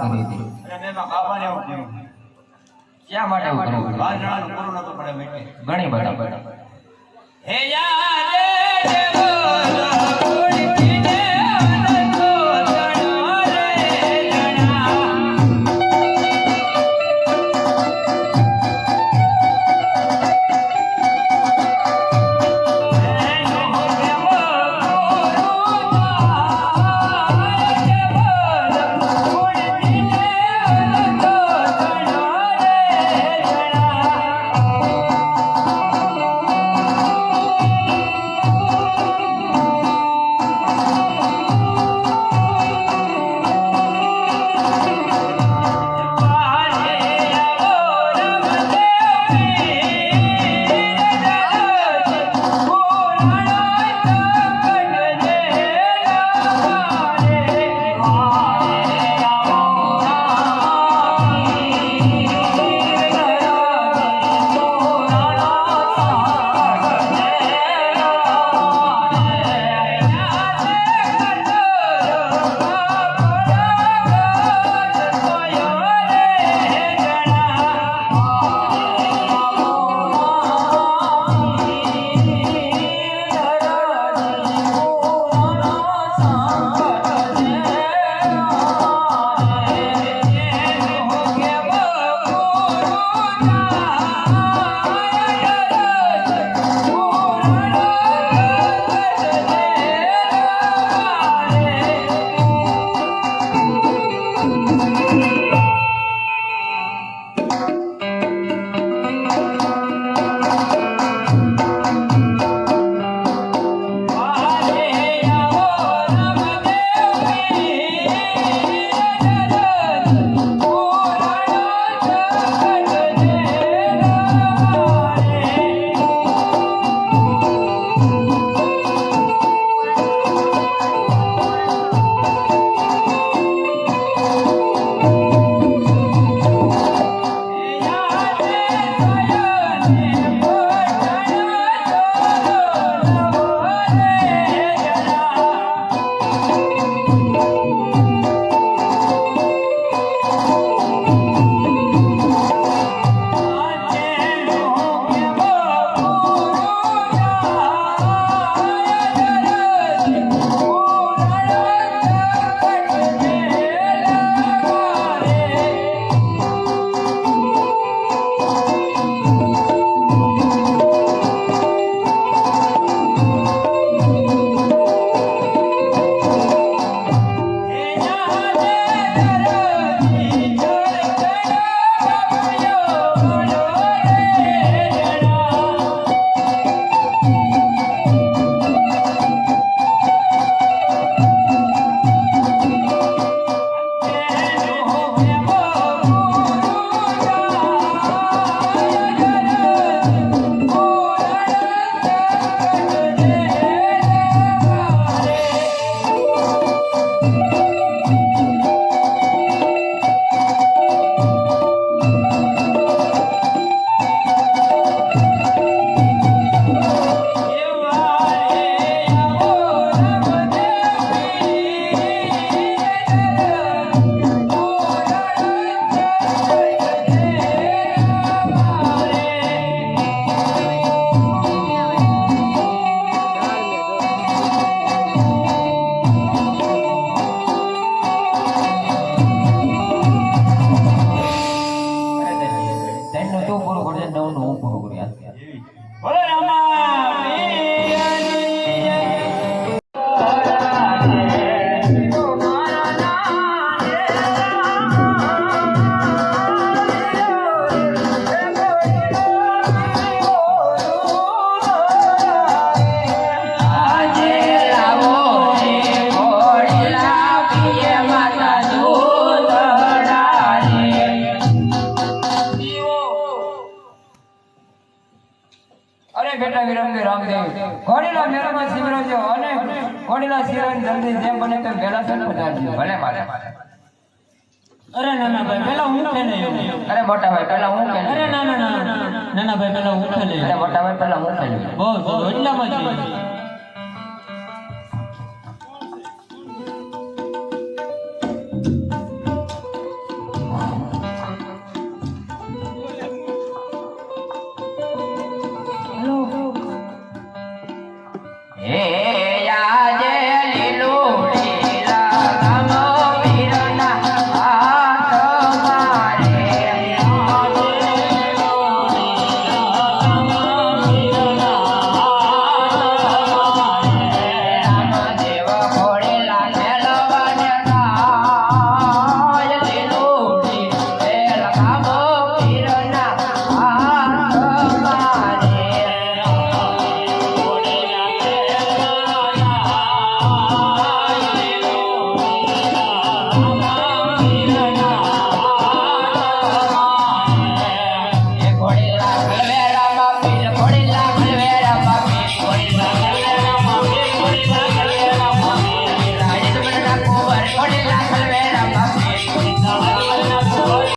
કરી એવું કહ્યું. માટે. ઘણી બધા હે યાદે રામદેવ. ઘોડીલા મેળામાં શિવરાજો અને ઘોડીલા શિવરાજ જલ્દી જેમ બને તેમ પહેલા સર પધારજો. ભલે મારે. અરે નાના ભાઈ પેલા હું ખેલે અરે મોટા ભાઈ પહેલા હું અરે નાના ના? ના ના નાના. ભાઈ પેલા હું ખેલે અરે મોટા ભાઈ પહેલા હું ખેલું બહુ એટલામાં જ